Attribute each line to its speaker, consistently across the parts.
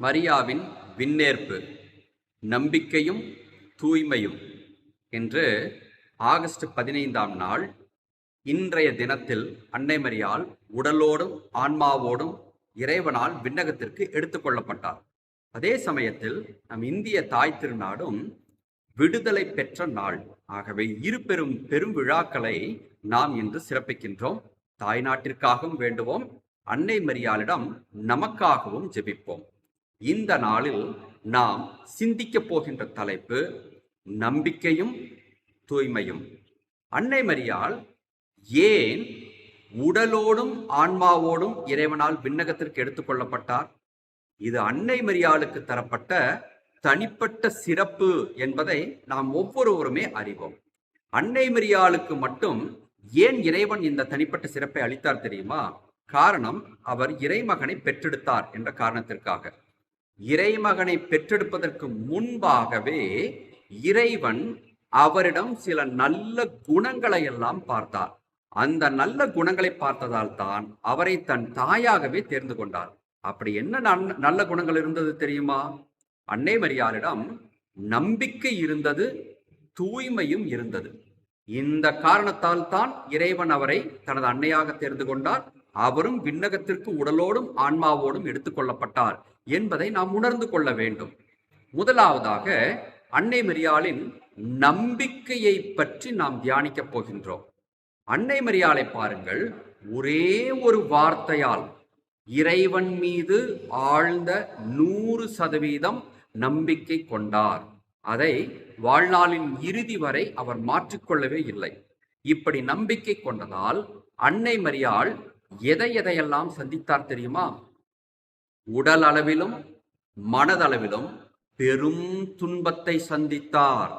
Speaker 1: மரியாவின் விண்ணேற்பு நம்பிக்கையும் தூய்மையும் என்று ஆகஸ்ட் பதினைந்தாம் நாள் இன்றைய தினத்தில் அன்னை மரியால் உடலோடும் ஆன்மாவோடும் இறைவனால் விண்ணகத்திற்கு எடுத்துக்கொள்ளப்பட்டார் அதே சமயத்தில் நம் இந்திய தாய் திருநாடும் விடுதலை பெற்ற நாள். ஆகவே இரு பெரும் பெரும் விழாக்களை நாம் இன்று சிறப்பிக்கின்றோம். தாய்நாட்டிற்காகவும் வேண்டுவோம். அன்னை மரியாளிடம் நமக்காகவும் ஜெபிப்போம். இந்த நாளில் நாம் சிந்திக்கப் போகின்ற தலைப்பு நம்பிக்கையும் தூய்மையும். அன்னை மரியால் ஏன் உடலோடும் ஆன்மாவோடும் இறைவனால் விண்ணகத்திற்கு எடுத்துக்கொள்ளப்பட்டார் இது அன்னை மரியாளுக்கு தரப்பட்ட தனிப்பட்ட சிறப்பு என்பதை நாம் ஒவ்வொருவருமே அறிவோம். அன்னை மரியாளுக்கு மட்டும் ஏன் இறைவன் இந்த தனிப்பட்ட சிறப்பை அளித்தார் தெரியுமா? காரணம் அவர் இறைமகனை பெற்றெடுத்தார் என்ற காரணத்திற்காக. இறைமகனை பெற்றெடுப்பதற்கு முன்பாகவே இறைவன் அவரிடம் சில நல்ல குணங்களை எல்லாம் பார்த்தார். அந்த நல்ல குணங்களை பார்த்ததால் தான் அவரை தன் தாயாகவே தேர்ந்து கொண்டார். அப்படி என்ன நன்- நல்ல குணங்கள் இருந்தது தெரியுமா? அன்னை மரியாரிடம் நம்பிக்கை இருந்தது தூய்மையும் இருந்தது. இந்த காரணத்தால் தான் இறைவன் அவரை தனது அன்னையாக தேர்ந்து கொண்டார். அவரும் விண்ணகத்திற்கு உடலோடும் ஆன்மாவோடும் எடுத்துக்கொள்ளப்பட்டார் என்பதை நாம் உணர்ந்து கொள்ள வேண்டும். முதலாவதாக அன்னை மரியாளின் நம்பிக்கையை பற்றி நாம் தியானிக்கப் போகின்றோம். அன்னை மரியாளை பாருங்கள் ஒரே ஒரு வார்த்தையால் இறைவன் மீது ஆழ்ந்த நூறு சதவீதம் நம்பிக்கை கொண்டார். அதை வாழ்நாளின் இறுதி வரை அவர் மாற்றிக்கொள்ளவே இல்லை. இப்படி நம்பிக்கை கொண்டதால் அன்னை மரியாள் எதை எதையெல்லாம் சந்தித்தார் தெரியுமா? உடல் அளவிலும் மனதளவிலும் பெரும் துன்பத்தை சந்தித்தார்.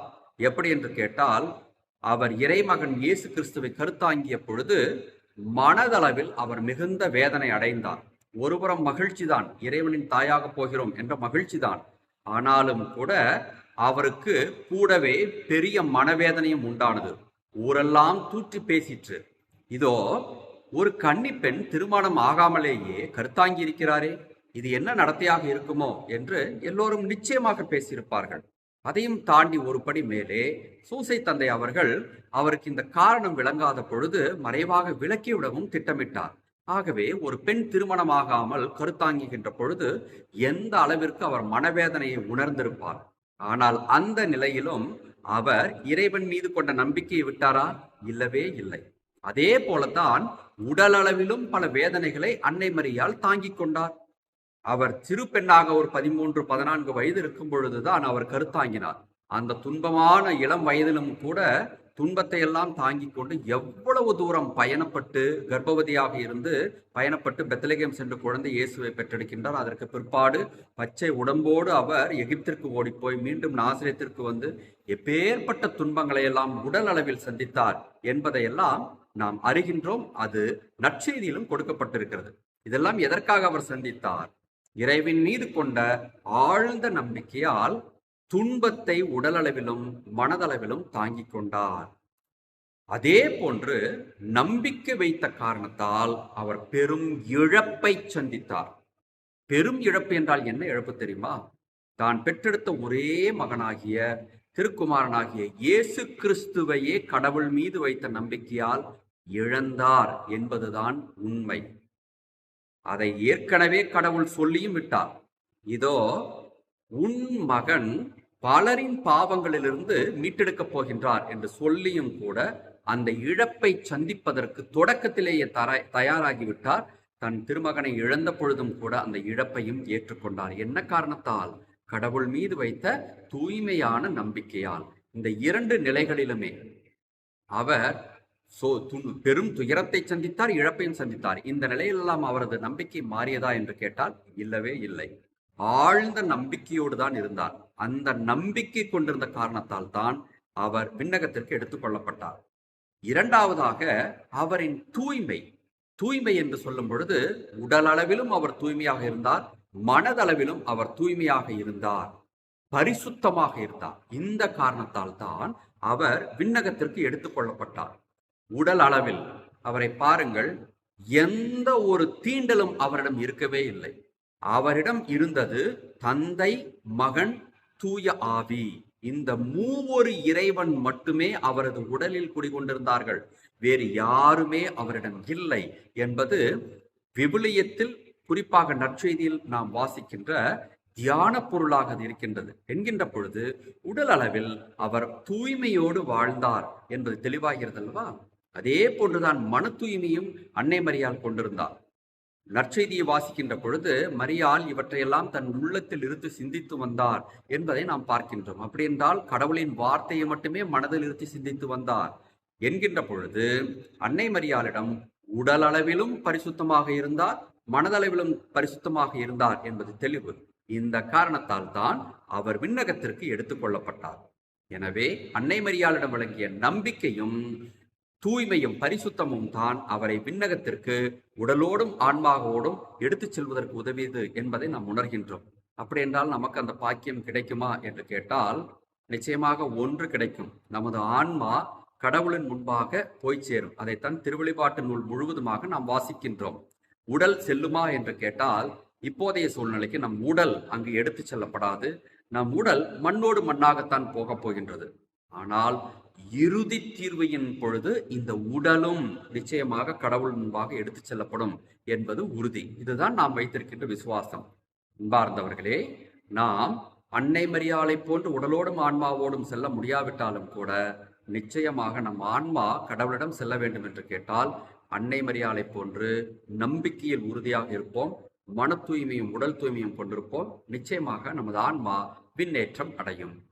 Speaker 1: எப்படி என்று கேட்டால் அவர் இறைமகன் இயேசு கிறிஸ்துவை கருத்தாங்கிய பொழுது மனதளவில் அவர் மிகுந்த வேதனை அடைந்தார். ஒருபுறம் மகிழ்ச்சிதான் இறைவனின் தாயாக போகிறோம் என்ற மகிழ்ச்சிதான். ஆனாலும் கூட அவருக்கு கூடவே பெரிய மனவேதனையும் உண்டானது. ஊரெல்லாம் தூற்றி பேசிற்று. இதோ ஒரு கன்னிப்பெண் திருமணம் ஆகாமலேயே கருத்தாங்கி இருக்கிறாரே இது என்ன நடத்தையாக இருக்குமோ என்று எல்லோரும் நிச்சயமாக பேசியிருப்பார்கள். அதையும் தாண்டி ஒரு படி மேலே சூசை தந்தை அவர்கள் அவருக்கு இந்த காரணம் விளங்காத பொழுது மறைவாக விலக்கிவிடவும் திட்டமிட்டார். ஆகவே ஒரு பெண் திருமணமாகாமல் கருத்தாங்குகின்ற பொழுது எந்த அளவிற்கு அவர் மனவேதனையை உணர்ந்திருப்பார். ஆனால் அந்த நிலையிலும் அவர் இறைவன் மீது கொண்ட நம்பிக்கையை விட்டாரா? இல்லவே இல்லை. அதே போலத்தான் உடலளவிலும் பல வேதனைகளை அன்னை மரியால் தாங்கிக் கொண்டார். அவர் சிறு பெண்ணாக ஒரு பதிமூன்று பதினான்கு வயது இருக்கும் பொழுதுதான் அவர் கருத்தாங்கினார். அந்த துன்பமான இளம் வயதிலும் கூட துன்பத்தை எல்லாம் தாங்கிக் கொண்டு எவ்வளவு தூரம் பயணப்பட்டு கர்ப்பவதியாக இருந்து பயணப்பட்டு பெத்தலகேம் சென்று குழந்தை இயேசுவை பெற்றெடுக்கின்றார். அதற்கு பிற்பாடு பச்சை உடம்போடு அவர் எகிப்திற்கு ஓடிப்போய் மீண்டும் நாசிரியத்திற்கு வந்து எப்பேற்பட்ட துன்பங்களை எல்லாம் உடல் அளவில் சந்தித்தார் என்பதையெல்லாம் நாம் அறிகின்றோம். அது நற்செய்தியிலும் கொடுக்கப்பட்டிருக்கிறது. இதெல்லாம் எதற்காக அவர் சந்தித்தார்? இறைவின் மீது கொண்ட ஆழ்ந்த நம்பிக்கையால் துன்பத்தை உடலளவிலும் மனதளவிலும் தாங்கிக் கொண்டார். அதே போன்று நம்பிக்கை வைத்த காரணத்தால் அவர் பெரும் இழப்பை சந்தித்தார். பெரும் இழப்பு என்றால் என்ன? இழப்பு தெரியுமா? தான் பெற்றெடுத்த ஒரே மகனாகிய திருக்குமாரனாகிய இயேசு கிறிஸ்துவையே கடவுள் மீது வைத்த நம்பிக்கையால் இழந்தார் என்பதுதான் உண்மை. அதை ஏற்கனவே கடவுள் சொல்லியும் விட்டார். இதோ உன் மகன் பலரின் பாவங்களிலிருந்து மீட்டெடுக்கப் போகின்றார் என்று சொல்லியும் கூட அந்த இழப்பை சந்திப்பதற்கு தொடக்கத்திலேயே தர தயாராகிவிட்டார். தன் திருமகனை இழந்த பொழுதும் கூட அந்த இழப்பையும் ஏற்றுக்கொண்டார். என்ன காரணத்தால்? கடவுள் மீது வைத்த தூய்மையான நம்பிக்கையால். இந்த இரண்டு நிலைகளிலுமே அவர் சோ து- பெரும் துயரத்தை சந்தித்தார் இழப்பையும் சந்தித்தார். இந்த நிலையிலெல்லாம் அவரது நம்பிக்கை மாறியதா என்று கேட்டால் இல்லவே இல்லை. ஆழ்ந்த நம்பிக்கையோடு தான் இருந்தார். அந்த நம்பிக்கை கொண்டிருந்த காரணத்தால் தான் அவர் விண்ணகத்திற்கு எடுத்துக்கொள்ளப்பட்டார் இரண்டாவதாக அவரின் தூய்மை தூய்மை என்று சொல்லும் பொழுது உடல் அளவிலும் அவர் தூய்மையாக இருந்தார் மனதளவிலும் அவர் தூய்மையாக இருந்தார் பரிசுத்தமாக இருந்தார். இந்த காரணத்தால் தான் அவர் விண்ணகத்திற்கு எடுத்துக்கொள்ளப்பட்டார் உடல் அளவில். அவரை பாருங்கள் எந்த ஒரு தீண்டலும் அவரிடம் இருக்கவே இல்லை. அவரிடம் இருந்தது தந்தை மகன் தூய ஆவி. இந்த மூவொரு இறைவன் மட்டுமே அவரது உடலில் குடிகொண்டிருந்தார்கள். வேறு யாருமே அவரிடம் இல்லை என்பது விவிலியத்தில் குறிப்பாக நற்செய்தியில் நாம் வாசிக்கின்ற தியான பொருளாக இருக்கின்றது. என்கின்ற பொழுது உடல் அளவில் அவர் தூய்மையோடு வாழ்ந்தார் என்பது தெளிவாகிறது அல்லவா அதே போன்றுதான் மன தூய்மையும் அன்னை மரியால் கொண்டிருந்தார் நற்செய்தியை வாசிக்கின்ற பொழுது மரியால் இவற்றையெல்லாம் தன் உள்ளத்தில் இருந்து சிந்தித்து வந்தார் என்பதை நாம் பார்க்கின்றோம். அப்படி என்றால் கடவுளின் வார்த்தையை மட்டுமே மனதில் இருந்து சிந்தித்து வந்தார் என்கின்ற பொழுது அன்னை மரியாளிடம் உடல் அளவிலும் பரிசுத்தமாக இருந்தார் மனதளவிலும் பரிசுத்தமாக இருந்தார் என்பது தெளிவு. இந்த காரணத்தால் தான் அவர் விண்ணகத்திற்கு எடுத்துக்கொள்ளப்பட்டார் எனவே அன்னை மரியாளிடம் வழங்கிய நம்பிக்கையும் தூய்மையும் பரிசுத்தமும் தான் அவரை விண்ணகத்திற்கு உடலோடும் ஆன்மாவோடும் எடுத்துச் செல்வதற்கு உதவியது என்பதை நாம் உணர்கின்றோம். அப்படி என்றால் நமக்கு அந்த பாக்கியம் கிடைக்குமா என்று கேட்டால் நிச்சயமாக ஒன்று கிடைக்கும். நமது ஆன்மா கடவுளின் முன்பாக போய் சேரும். அதைத்தான் திருவழிபாட்டு நூல் முழுவதுமாக நாம் வாசிக்கின்றோம். உடல் செல்லுமா என்று கேட்டால் இப்போதைய சூழ்நிலைக்கு நம் உடல் அங்கு எடுத்துச் செல்லப்படாது. நம் உடல் மண்ணோடு மண்ணாகத்தான் போகப் போகின்றது. ஆனால் இறுதி தீர்வையின் பொழுது இந்த உடலும் நிச்சயமாக கடவுள் முன்பாக எடுத்துச் செல்லப்படும் என்பது உறுதி. இதுதான் நாம் வைத்திருக்கின்ற விசுவாசம். அன்பார்ந்தவர்களே நாம் அன்னை மரியாளை போன்று உடலோடும் ஆன்மாவோடும் செல்ல முடியாவிட்டாலும் கூட நிச்சயமாக நம் ஆன்மா கடவுளிடம் செல்ல வேண்டும் என்று கேட்டால் அன்னை மரியாளை போன்று நம்பிக்கையில் உறுதியாக இருப்போம் மன தூய்மையும் உடல் தூய்மையும் கொண்டிருப்போம் நிச்சயமாக நமது ஆன்மா விண்ணேற்றம் அடையும்.